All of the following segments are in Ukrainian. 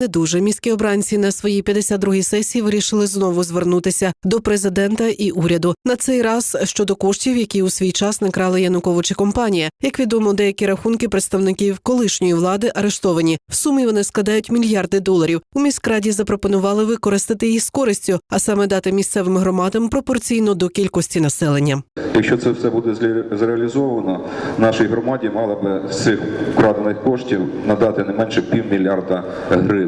Не дуже міські обранці на своїй 52-й сесії вирішили знову звернутися до президента і уряду на цей раз щодо коштів, які у свій час накрали Янукович і компанія. Як відомо, деякі рахунки представників колишньої влади арештовані. В сумі вони складають мільярди доларів. У міськраді запропонували використати їх з користю, а саме дати місцевим громадам пропорційно до кількості населення. Якщо це все буде зреалізовано, нашій громаді мало би з цих вкрадених коштів надати не менше півмільярда гривень.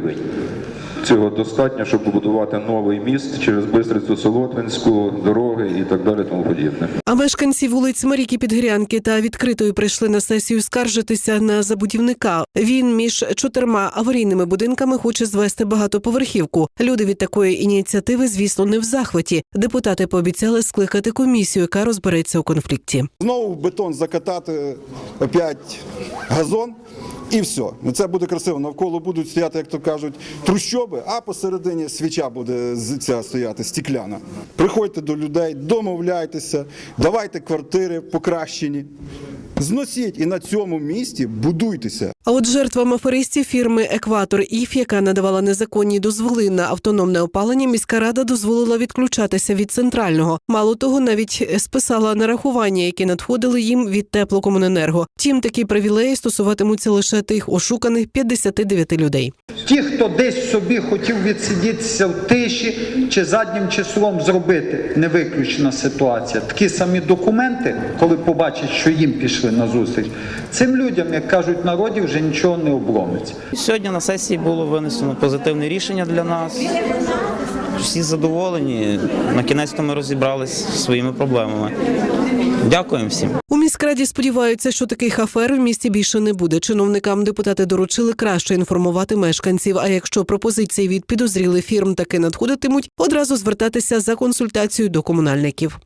Цього достатньо, щоб побудувати новий міст через Бистрицю Солотвинську, дороги і так далі, тому подібне. А мешканці вулиць Маріки Підгірянки та відкритої прийшли на сесію скаржитися на забудівника. Він між чотирма аварійними будинками хоче звести багатоповерхівку. Люди від такої ініціативи, звісно, не в захваті. Депутати пообіцяли скликати комісію, яка розбереться у конфлікті. Знову бетон закатати опять газон. І все. Ну, Це буде красиво. Навколо будуть стояти, як то кажуть, трущоби, а посередині свіча буде ця стояти, стікляна. Приходьте до людей, домовляйтеся, давайте квартири покращені. Зносіть і на цьому місті будуйтеся. А от жертвам аферистів фірми Екватор Іф, яка надавала незаконні дозволи на автономне опалення, міська рада дозволила відключатися від центрального. Мало того, навіть списала нарахування, які надходили їм від теплокомуненерго. Втім, такі привілеї стосуватимуться лише тих ошуканих 59 людей. Ті, хто десь собі хотів відсидітися в тиші чи заднім числом зробити, не виключена ситуація. Такі самі документи, коли побачать, що їм пішли на зустріч, цим людям, як кажуть народі, вже нічого не обломиться. Сьогодні на сесії було винесено позитивне рішення для нас. Всі задоволені. На кінець ми розібралися зі своїми проблемами. Дякуємо всім. Міськраді сподіваються, що таких афер в місті більше не буде. Чиновникам депутати доручили краще інформувати мешканців. А якщо пропозиції від підозрілих фірм таки надходитимуть, одразу звертатися за консультацією до комунальників.